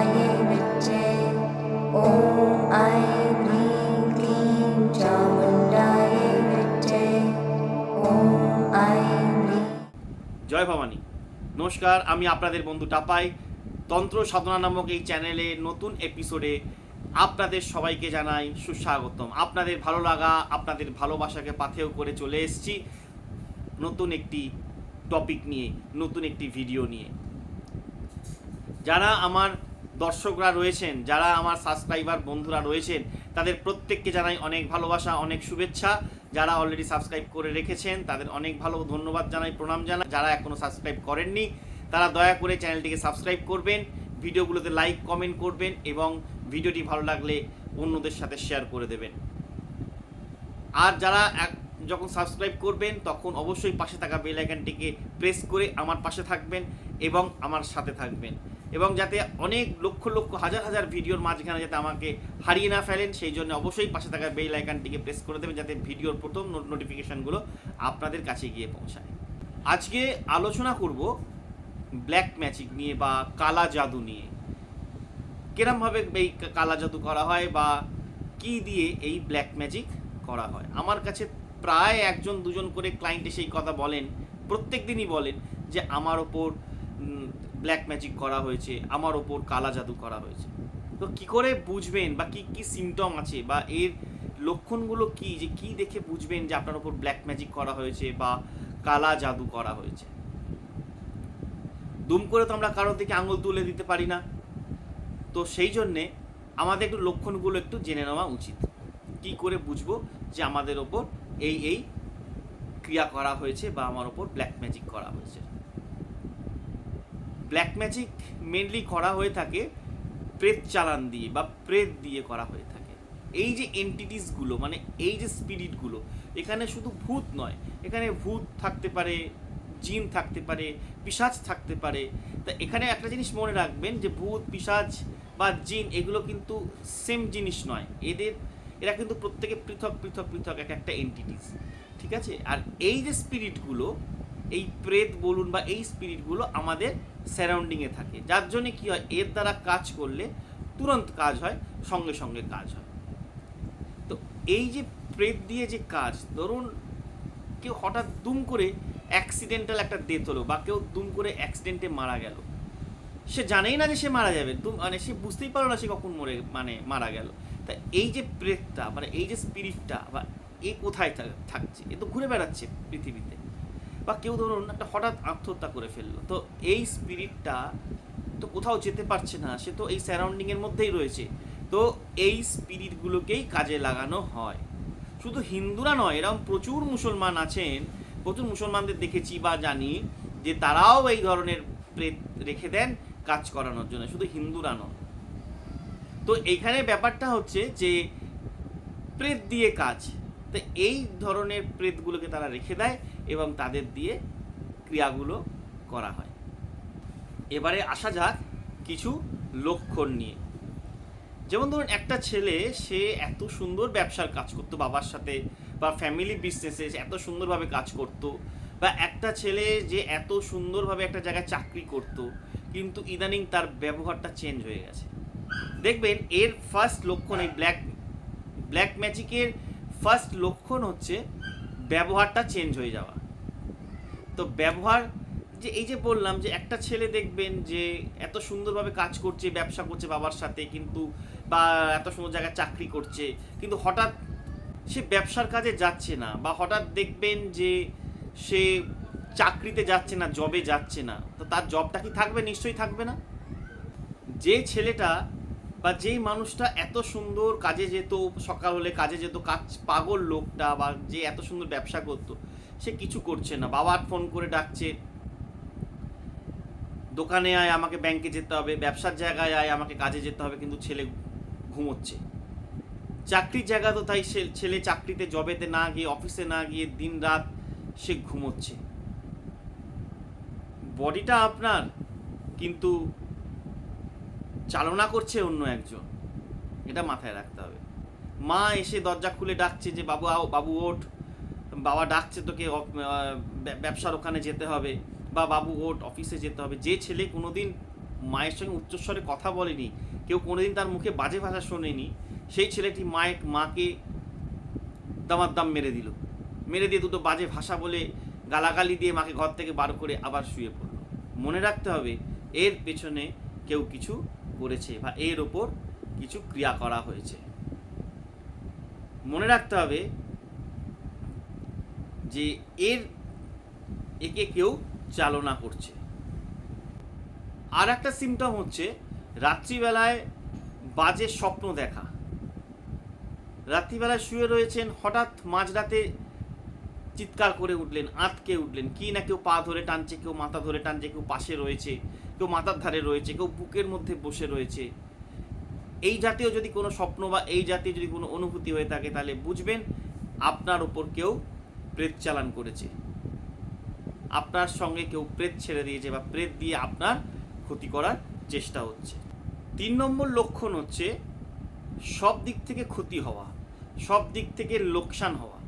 चामुण्डायै विच्चे ॐ ऐं ह्रीं क्लीं चामुण्डायै विच्चे ॐ ऐं ह्रीं জয় ভবানী নমস্কার আমি আপনাদের বন্ধু টাপাই তন্ত্র সাধনা নামক এই চ্যানেলে নতুন এপিসোডে আপনাদের সবাইকে জানাই সুস্বাগতম আপনাদের ভালো লাগা আপনাদের ভালোবাসাকে পাথেয় করে চলে এসেছি নতুন একটি টপিক নিয়ে নতুন একটি ভিডিও নিয়ে যারা আমার দর্শকরা রয়েছেন, যারা আমার সাবস্ক্রাইবার বন্ধুরা রয়েছেন, তাদের প্রত্যেককে জানাই অনেক ভালোবাসা, অনেক শুভেচ্ছা। যারা অলরেডি সাবস্ক্রাইব করে রেখেছেন, তাদের অনেক ভালো ধন্যবাদ জানাই, প্রণাম জানাই। যারা এখনও সাবস্ক্রাইব করেননি, তারা দয়া করে চ্যানেলটিকে সাবস্ক্রাইব করবেন, ভিডিওগুলোতে লাইক কমেন্ট করবেন এবং ভিডিওটি ভালো লাগলে অন্যদের সাথে শেয়ার করে দেবেন। আর যারা যখন সাবস্ক্রাইব করবেন, তখন অবশ্যই পাশে থাকা বেল আইকনটিকে প্রেস করে আমার পাশে থাকবেন এবং আমার সাথে থাকবেন। এবং যাতে অনেক লক্ষ লক্ষ, হাজার হাজার ভিডিওর মাঝখানে যাতে আমাকে হারিয়ে না ফেলেন, সেই জন্য অবশ্যই পাশে থাকা বেল আইকনটিকে প্রেস করে দেবেন যাতে ভিডিওর প্রথম নোটিফিকেশানগুলো আপনাদের কাছে গিয়ে পৌঁছায়। আজকে আলোচনা করব ব্ল্যাক ম্যাজিক নিয়ে বা কালা জাদু নিয়ে। কিরমভাবে এই কালা জাদু করা হয় বা কি দিয়ে এই ব্ল্যাক ম্যাজিক করা হয়? আমার কাছে প্রায় একজন দুজন করে ক্লায়েন্ট সেই কথা বলেন, প্রত্যেক দিনই বলেন যে আমার ওপর ব্ল্যাক ম্যাজিক করা হয়েছে, আমার ওপর কালা জাদু করা হয়েছে। তো কি করে বুঝবেন বা কি কি সিমটম আছে বা এর লক্ষণগুলো কি? যে কি দেখে বুঝবেন যে আপনার ওপর ব্ল্যাক ম্যাজিক করা হয়েছে বা কালা জাদু করা হয়েছে? দুম করে তো আমরা কারোর দিকে আঙুল তুলে দিতে পারি না। তো সেই জন্যে আমাদের একটু লক্ষণগুলো একটু জেনে নেওয়া উচিত। কি করে বুঝব যে আমাদের ওপর এই এই ক্রিয়া করা হয়েছে বা আমার ওপর ব্ল্যাক ম্যাজিক করা হয়েছে? ব্ল্যাক ম্যাজিক মেনলি করা হয়ে থাকে প্রেত চালান দিয়ে বা প্রেত দিয়ে করা হয়ে থাকে। এই যে এন্টিটিসগুলো মানে এই যে স্পিরিটগুলো এখানে শুধু ভূত নয়, এখানে ভূত থাকতে পারে, জিন থাকতে পারে পিসাজ থাকতে পারে। তা এখানে একটা জিনিস মনে রাখবেন যে ভূত পিসাজ বা জিন এগুলো কিন্তু সেম জিনিস নয়। এদের, এরা কিন্তু প্রত্যেকে পৃথক পৃথক পৃথক এক একটা এন্টিটিস ঠিক আছে? আর এই যে স্পিরিটগুলো এই প্রেত বলুন বা এই স্পিরিটগুলো আমাদের স্যারাউন্ডিংয়ে থাকে। যার জন্য কী হয়? এর দ্বারা কাজ করলে তুরন্ত কাজ হয়, সঙ্গে সঙ্গে কাজ হয়। তো এই যে প্রেত দিয়ে যে কাজ, ধরুন কেউ হঠাৎ দুম করে অ্যাক্সিডেন্টাল একটা ডেথ হলো বা কেউ দুম করে অ্যাক্সিডেন্টে মারা গেল। সে জানেই না যে সে মারা যাবে। দুম মানে সে বুঝতেই পারল না সে কখন মরে মানে মারা গেল। তা এই যে প্রেতটা মানে এই যে স্পিরিটটা বা এ কোথায় থাকছে? এ তো ঘুরে বেড়াচ্ছে পৃথিবীতে। বা কেউ ধরুন একটা হঠাৎ আত্মহত্যা করে ফেলল, তো এই স্পিরিটটা তো কোথাও যেতে পারছে না, সে তো এই স্যারাউন্ডিংয়ের মধ্যেই রয়েছে, তো এই স্পিরিটগুলোকেই কাজে লাগানো হয়। শুধু হিন্দুরা নয়, এরকম প্রচুর মুসলমান আছেন, প্রচুর মুসলমানদের দেখেছি বা জানি যে তারাও এই ধরনের প্রেত রেখে দেন কাজ করানোর জন্য, শুধু হিন্দুরা নয়। তো এখানে ব্যাপারটা হচ্ছে যে প্রেত দিয়ে কাজ, তো এই ধরনের প্রেতগুলোকে তারা রেখে দেয় এবং তাদের দিয়ে ক্রিয়াগুলো করা হয়। এবারে আসা যাক কিছু লক্ষণ নিয়ে। যেমন ধরুন, একটা ছেলে, সে এত সুন্দর ব্যবসার কাজ করতো বাবার সাথে বা ফ্যামিলি বিজনেসে এত সুন্দরভাবে কাজ করতো বা একটা ছেলে যে এত সুন্দরভাবে একটা জায়গায় চাকরি করতো, কিন্তু ইদানিং তার ব্যবহারটা চেঞ্জ হয়ে গেছে। দেখবেন, এর ফার্স্ট লক্ষণ এই ব্ল্যাক ব্ল্যাক ম্যাজিকের ফার্স্ট লক্ষণ হচ্ছে ব্যবহারটা চেঞ্জ হয়ে যাওয়া। তো ব্যবহার যে এই যে বললাম যে একটা ছেলে দেখবেন যে এত সুন্দরভাবে কাজ করছে, ব্যবসা করছে বাবার সাথে কিন্তু বা এত সুন্দর জায়গায় চাকরি করছে, কিন্তু হঠাৎ সে ব্যবসার কাজে যাচ্ছে না বা হঠাৎ দেখবেন যে সে চাকরিতে যাচ্ছে না জবে যাচ্ছে না, তো তার জবটা কি থাকবে? নিশ্চয়ই থাকবে না। যে ছেলেটা বা যেই মানুষটা এত সুন্দর কাজে যেত, সকাল হলে কাজে যেত, কাজ পাগল লোকটা বা যে এত সুন্দর ব্যবসা করতো সে কিছু করছে না। বাবা ফোন করে ডাকছে। দোকানে আয়, আমাকে ব্যাংকে যেতে হবে। ব্যবসার জায়গায় আয়, আমাকে কাজে যেতে হবে, কিন্তু ছেলে ঘুমোচ্ছে। চাকরির জায়গা তো তাই ছেলে চাকরিতে জবেতে না গিয়ে অফিসে না গিয়ে দিন রাত সে ঘুমোচ্ছে। বডিটা আপনার, কিন্তু চালনা করছে অন্য একজন। এটা মাথায় রাখতে হবে। মা এসে দরজা খুলে ডাকছে যে, বাবু বাবু, ওঠ। বাবা ডাকছে তোকে ব্যবসার ওখানে যেতে হবে বা বাবু ওঠ অফিসে যেতে হবে। যে ছেলে কোনোদিন মায়ের সঙ্গে উচ্চস্বরে কথা বলেনি, কেউ কোনোদিন তার মুখে বাজে ভাষা শোনেনি, সেই ছেলেটি মায়ের, মাকে দামার দাম মেরে দিল। মেরে দিয়ে দুটো বাজে ভাষা বলে গালাগালি দিয়ে মাকে ঘর থেকে বার করে আবার শুয়ে পড়ল। মনে রাখতে হবে, এর পেছনে কেউ কিছু করেছে বা এর ওপর কিছু ক্রিয়া করা হয়েছে। মনে রাখতে হবে যে এর একে কেউ চালনা করছে। আর একটা সিমটম হচ্ছে, রাত্রিবেলায় বাজে স্বপ্ন দেখা। রাত্রিবেলায় শুয়ে রয়েছেন, হঠাৎ মাঝরাতে চিৎকার করে উঠলেন, আঁতকে উঠলেন। কি না কেউ পা ধরে টানছে, কেউ মাথা ধরে টানছে, কেউ পাশে রয়েছে, কেউ মাথার ধারে রয়েছে, কেউ বুকের মধ্যে বসে রয়েছে। এই জাতীয় যদি কোনো স্বপ্ন বা এই জাতীয় যদি কোনো অনুভূতি হয়ে থাকে, তাহলে বুঝবেন আপনার ওপর কেউ প্রেত চালান করেছে। আপনার সঙ্গে কেউ প্রেত ছেড়ে দিয়েছে বা প্রেত দিয়ে আপনার ক্ষতি করার চেষ্টা হচ্ছে। তিন নম্বর লক্ষণ হচ্ছে সব দিক থেকে ক্ষতি হওয়া, সব দিক থেকে লোকসান হওয়া।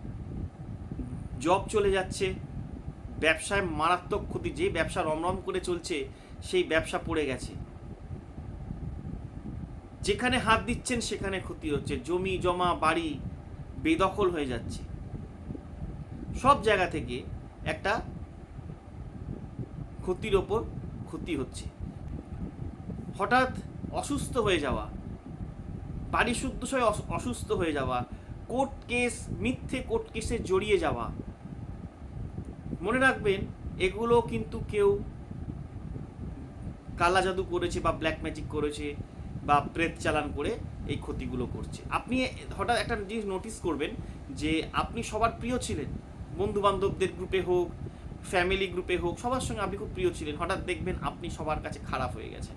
জব চলে যাচ্ছে, ব্যবসায় মারাত্মক ক্ষতি, যে ব্যবসা রমরম করে চলছে, সেই ব্যবসা পড়ে গেছে। যেখানে হাত দিচ্ছেন সেখানে ক্ষতি হচ্ছে, জমি, জমা, বাড়ি বেদখল হয়ে যাচ্ছে। সব জায়গা থেকে একটা ক্ষতির ওপর ক্ষতি হচ্ছে। হঠাৎ অসুস্থ হয়ে যাওয়া বাড়ি শুদ্ধ অস- অসুস্থ হয়ে যাওয়া, কোর্ট কেস, মিথ্যে কোর্ট কেসে জড়িয়ে যাওয়া। মনে রাখবেন, এগুলো কিন্তু কেউ কালা জাদু করেছে বা ব্ল্যাক ম্যাজিক করেছে বা প্রেত চালান করে এই ক্ষতিগুলো করছে। আপনি হঠাৎ একটা জিনিস নোটিস করবেন যে আপনি সবার প্রিয় ছিলেন। বন্ধু বান্ধবদের গ্রুপে হোক ফ্যামিলি গ্রুপে হোক, সবার সঙ্গে আপনি খুব প্রিয় ছিলেন। হঠাৎ দেখবেন আপনি সবার কাছে খারাপ হয়ে গেছেন।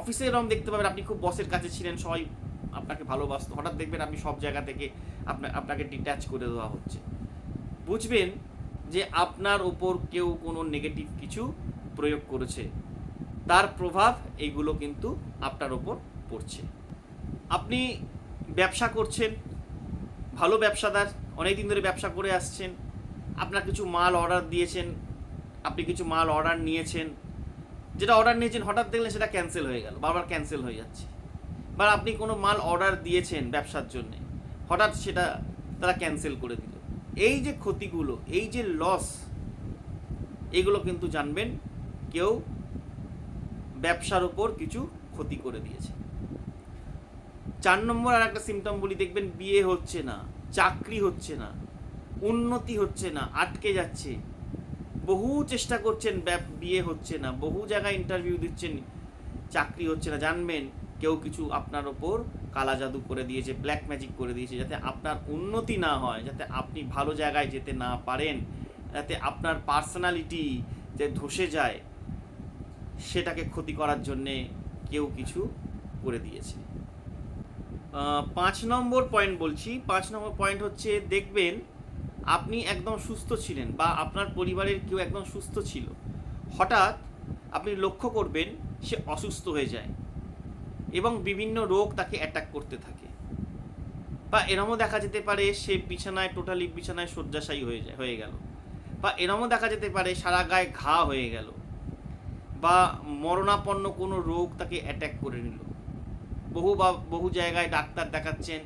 অফিসে এরকম দেখতে পাবেন আপনি খুব বসের কাছে ছিলেন, সবাই আপনাকে ভালোবাসতো। হঠাৎ দেখবেন আপনি সব জায়গা থেকে আপনা, আপনাকে ডিট্যাচ করে দেওয়া হচ্ছে। বুঝবেন যে আপনার ওপর কেউ কোনো নেগেটিভ কিছু প্রয়োগ করেছে। তার প্রভাব এইগুলো কিন্তু আপনার ওপর পড়ছে। আপনি ব্যবসা করছেন, ভালো ব্যবসাদার অনেক দিন ধরে ব্যবসা করে আসছেন, আপনার কিছু মাল অর্ডার দিয়েছেন, আপনি কিছু মাল অর্ডার নিয়েছেন, যেটা অর্ডার নিয়েছেন হঠাৎ দেখলেন সেটা ক্যান্সেল হয়ে গেল, বারবার ক্যান্সেল হয়ে যাচ্ছে। বা আপনি কোনো মাল অর্ডার দিয়েছেন ব্যবসার জন্যে, হঠাৎ সেটা তারা ক্যান্সেল করে দিল। এই যে ক্ষতিগুলো, এই যে লস এগুলো কিন্তু জানবেন কেউ ব্যবসার ওপর কিছু ক্ষতি করে দিয়েছে। চার নম্বর আর একটা সিমটম বলি, দেখবেন বিয়ে হচ্ছে না। চাকরি হচ্ছে না, উন্নতি হচ্ছে না, আটকে যাচ্ছে। বহু চেষ্টা করছেন বিয়ে হচ্ছে না, বহু জায়গায় ইন্টারভিউ দিচ্ছেন, চাকরি হচ্ছে না। জানবেন, কেউ কিছু আপনার ওপর কালা জাদু করে দিয়েছে ব্ল্যাক ম্যাজিক করে দিয়েছে, যাতে আপনার উন্নতি না হয়, যাতে আপনি ভালো জায়গায় যেতে না পারেন, যাতে আপনার পার্সোনালিটি যে ধসে যায়, সেটাকে ক্ষতি করার জন্যে কেউ কিছু করে দিয়েছে। পাঁচ নম্বর পয়েন্ট বলছি। পাঁচ নম্বর পয়েন্ট হচ্ছে, দেখবেন আপনি একদম সুস্থ ছিলেন বা আপনার পরিবারের কেউ একদম সুস্থ ছিল। হঠাৎ আপনি লক্ষ্য করবেন, সে অসুস্থ হয়ে যায় এবং বিভিন্ন রোগ তাকে অ্যাটাক করতে থাকে। বা এরমও দেখা যেতে পারে, সে বিছানায় টোটালি বিছানায় শয্যাশায়ী হয়ে যায়, হয়ে গেল। বা এরমও দেখা যেতে পারে, সারা গায়ে ঘা হয়ে গেল। বা মরণাপন্ন কোনো রোগ তাকে অ্যাটাক করে নিল। বহু বা বহু জায়গায় ডাক্তার দেখাচ্ছেন,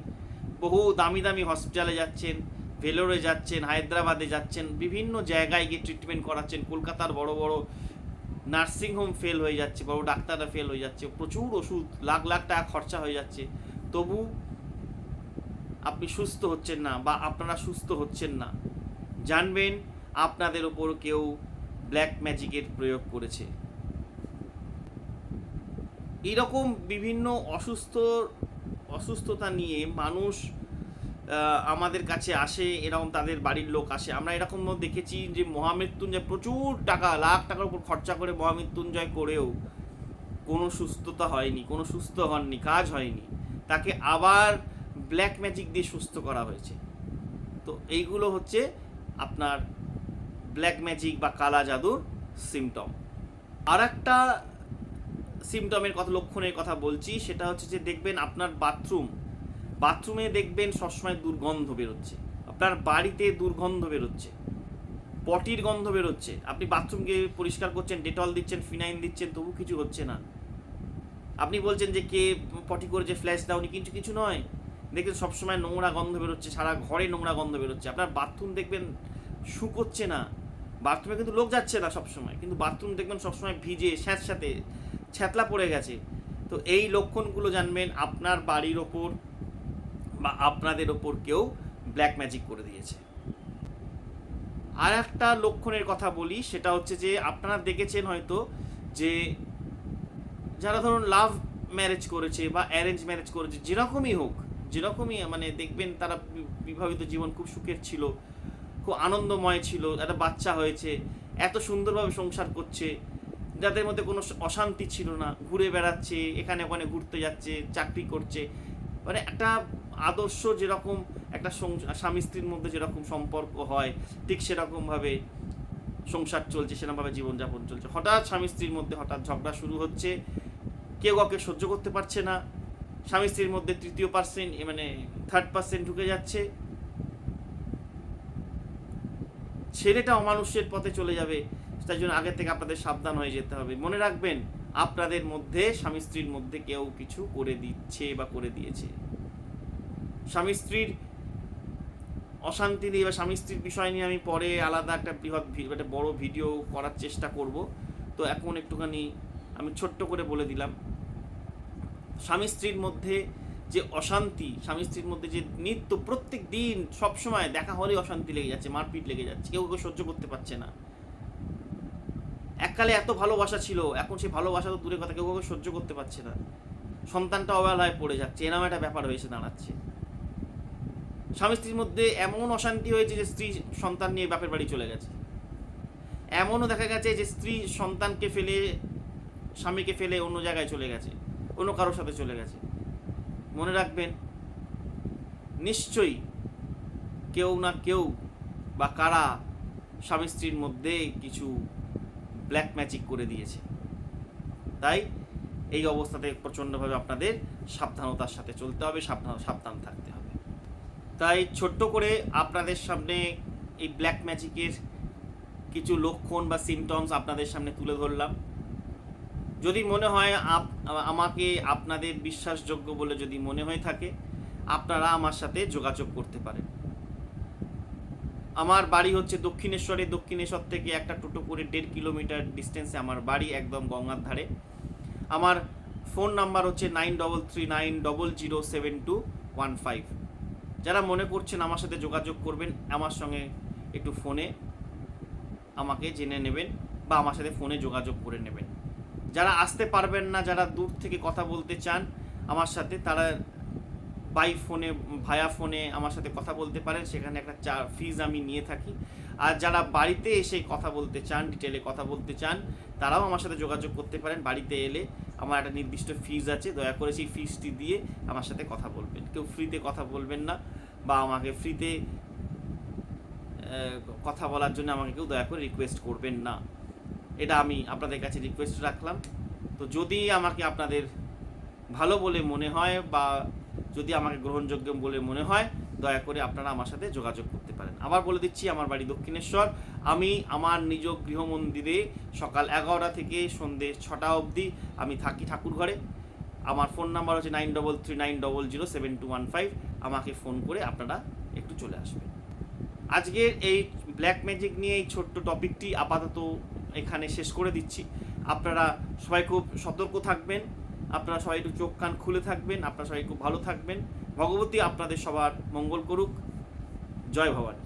বহু দামি দামি হসপিটালে যাচ্ছেন ভেলোরে যাচ্ছেন, হায়দ্রাবাদে যাচ্ছেন, বিভিন্ন জায়গায় গিয়ে ট্রিটমেন্ট করাচ্ছেন। কলকাতার বড় বড় নার্সিংহোম ফেল হয়ে যাচ্ছে, বড় ডাক্তাররা ফেল হয়ে যাচ্ছে, প্রচুর ওষুধ, লাখ লাখ টাকা খরচা হয়ে যাচ্ছে। তবু আপনি সুস্থ হচ্ছেন না বা আপনারা সুস্থ হচ্ছেন না। জানবেন আপনাদের ওপর কেউ ব্ল্যাক ম্যাজিকের প্রয়োগ করেছে। এইরকম বিভিন্ন অসুস্থ, অসুস্থতা নিয়ে মানুষ আমাদের কাছে আসে, এরকম তাদের বাড়ির লোক আসে। আমরা এরকম দেখেছি যে মহামৃত্যুঞ্জয় প্রচুর টাকা, লাখ টাকার উপর খরচা করে মহামৃত্যুঞ্জয় করেও কোনো সুস্থতা হয়নি, কোনো সুস্থ হননি, কাজ হয়নি। তাকে আবার ব্ল্যাক ম্যাজিক দিয়ে সুস্থ করা হয়েছে। তো এইগুলো হচ্ছে আপনার ব্ল্যাক ম্যাজিক বা কালা জাদুর সিমটম আর একটা সিমটমের কথা, লক্ষণের কথা বলছি, সেটা হচ্ছে যে দেখবেন আপনার বাথরুম বাথরুমে দেখবেন সবসময় দুর্গন্ধ বেরোচ্ছে। আপনার বাড়িতে দুর্গন্ধ বেরোচ্ছে। পটির গন্ধ বেরোচ্ছে। আপনি বাথরুমকে পরিষ্কার করছেন ডেটল দিচ্ছেন ফিনাইন দিচ্ছেন, তবু কিছু হচ্ছে না। আপনি বলছেন যে কে পটি করেছে ফ্ল্যাশ দাওনি, কিন্তু কিছু নয়। দেখবেন সবসময় নোংরা গন্ধ বেরোচ্ছে, সারা ঘরে নোংরা গন্ধ বেরোচ্ছে। আপনার বাথরুম দেখবেন শুকোচ্ছে না। বাথরুমে কিন্তু লোক যাচ্ছে না সবসময়, কিন্তু বাথরুম দেখবেন সবসময় ভিজে স্যাঁত সাথে ছ্যাতলা পড়ে গেছে। তো এই লক্ষণগুলো জানবেন, আপনার বাড়ির ওপর বা আপনাদের ওপর কেউ ব্ল্যাক ম্যাজিক করে দিয়েছে। আর একটা লক্ষণের কথা বলি, সেটা হচ্ছে যে আপনারা দেখেছেন হয়তো যে যারা ধরুন লাভ ম্যারেজ করেছে বা অ্যারেঞ্জ ম্যারেজ করেছে, যেরকমই হোক, যেরকমই মানে দেখবেন তারা বিবাহিত জীবন খুব সুখের ছিল, খুব আনন্দময় ছিল, একটা বাচ্চা হয়েছে, এত সুন্দরভাবে সংসার করছে যাদের মধ্যে কোনো অশান্তি ছিল না, ঘুরে বেড়াচ্ছে, এখানে ওখানে ঘুরতে যাচ্ছে, চাকরি করছে। মানে একটা আদর্শ যেরকম, একটা স্বামী স্ত্রীর মধ্যে যেরকম সম্পর্ক হয়, ঠিক সেরকমভাবে সংসার চলছে, সেরকমভাবে জীবনযাপন চলছে। হঠাৎ স্বামী স্ত্রীর মধ্যে হঠাৎ ঝগড়া শুরু হচ্ছে। কেউ কাউকে সহ্য করতে পারছে না। স্বামী স্ত্রীর মধ্যে তৃতীয় পার্সেন্ট মানে থার্ড পার্সেন্ট ঢুকে যাচ্ছে। ছেলেটা অমানুষের পথে চলে যাবে। তাই জন্য আগে থেকে আপনাদের সাবধান হয়ে যেতে হবে। মনে রাখবেন, আপনাদের মধ্যে স্বামী স্ত্রীর মধ্যে কেউ কিছু করে দিচ্ছে বা করে দিয়েছে। স্বামী স্ত্রীর অশান্তি নিয়ে বা স্বামী স্ত্রীর বিষয় নিয়ে আমি পরে আলাদা একটা বৃহৎ একটা বড় ভিডিও করার চেষ্টা করব। তো এখন একটুখানি আমি ছোট্ট করে বলে দিলাম। স্বামী স্ত্রীর মধ্যে যে অশান্তি, স্বামী স্ত্রীর মধ্যে যে নিত্য প্রত্যেক দিন সবসময় দেখা হলেই অশান্তি লেগে যাচ্ছে, মারপিট লেগে যাচ্ছে, কেউ কেউ সহ্য করতে পারছে না। এককালে এত ভালোবাসা ছিল, এখন সেই ভালোবাসা তো দূরে কথা, কেউ কেউ সহ্য করতে পারছে না। সন্তানটা অবহেলায় পড়ে যাচ্ছে এরকম একটা ব্যাপার হয়েছে দাঁড়াচ্ছে। স্বামী স্ত্রীর মধ্যে এমন অশান্তি হয়েছে যে স্ত্রী সন্তান নিয়ে বাপের বাড়ি চলে গেছে। এমনও দেখা গেছে যে স্ত্রী সন্তানকে ফেলে, স্বামীকে ফেলে অন্য জায়গায় চলে গেছে, অন্য কারোর সাথে চলে গেছে। মনে রাখবেন, নিশ্চয়ই কেউ না কেউ বা কারা স্বামী স্ত্রীর মধ্যে কিছু ব্ল্যাক ম্যাজিক করে দিয়েছে। তাই এই অবস্থাতে প্রচণ্ডভাবে আপনাদের সাবধানতার সাথে চলতে হবে, সাবধান সাবধান থাকতে হবে। তাই ছোট্ট করে আপনাদের সামনে এই ব্ল্যাক ম্যাজিকের কিছু লক্ষণ বা সিমটমস আপনাদের সামনে তুলে ধরলাম। যদি মনে হয় আপ- আমাকে আপনাদের বিশ্বাসযোগ্য বলে যদি মনে হয়ে থাকে, আপনারা আমার সাথে যোগাযোগ করতে পারেন। আমার বাড়ি হচ্ছে দক্ষিণেশ্বরে, দক্ষিণেশ্বর থেকে একটা টোটো করে দেড় কিলোমিটার ডিস্টেন্সে আমার বাড়ি একদম গঙ্গার ধারে। আমার ফোন নাম্বার হচ্ছে nine double three nine double zero seven two one five যারা মনে করছেন আমার সাথে যোগাযোগ করবেন, আমার সঙ্গে একটু ফোনে আমাকে জেনে নেবেন বা আমার সাথে ফোনে যোগাযোগ করে নেবেন। যারা আসতে পারবেন না, যারা দূর থেকে কথা বলতে চান আমার সাথে, তারা বাই ফোনে ভায়া ফোনে আমার সাথে কথা বলতে পারেন। সেখানে একটা চা ফিজ আমি নিয়ে থাকি। আর যারা বাড়িতে এসে কথা বলতে চান ডিটেলে কথা বলতে চান, তারাও আমার সাথে যোগাযোগ করতে পারেন। বাড়িতে এলে আমার একটা নির্দিষ্ট ফিজ আছে। দয়া করে সেই ফিজটি দিয়ে আমার সাথে কথা বলবেন। কেউ ফ্রিতে কথা বলবেন না বা আমাকে ফ্রিতে কথা বলার জন্য আমাকে কেউ দয়া করে রিকোয়েস্ট করবেন না। এটা আমি আপনাদের কাছে রিকোয়েস্ট রাখলাম। তো যদি আমাকে আপনাদের ভালো বলে মনে হয় বা যদি আমাকে গ্রহণযোগ্য বলে মনে হয়, দয়া করে আপনারা আমার সাথে যোগাযোগ করতে পারেন। আবার বলে দিচ্ছি, আমার বাড়ি দক্ষিণেশ্বর। আমি আমার নিজ গৃহ মন্দিরে সকাল এগারোটা থেকে সন্ধ্যে ছটা অবধি আমি থাকি ঠাকুর ঘরে আমার ফোন নাম্বার হচ্ছে nine double three nine double zero seven two one five. আমাকে ফোন করে আপনারা একটু চলে আসবেন। আজকের এই ব্ল্যাক ম্যাজিক নিয়ে এই ছোট্ট টপিকটি আপাতত এখানে শেষ করে দিচ্ছি। আপনারা সবাই খুব সতর্ক থাকবেন। আপনারা সবাই একটু চোখ কান খুলে থাকবেন, আপনারা সবাই খুব ভালো থাকবেন। ভগবতী আপনাদের সবার মঙ্গল করুক। জয় ভবানী।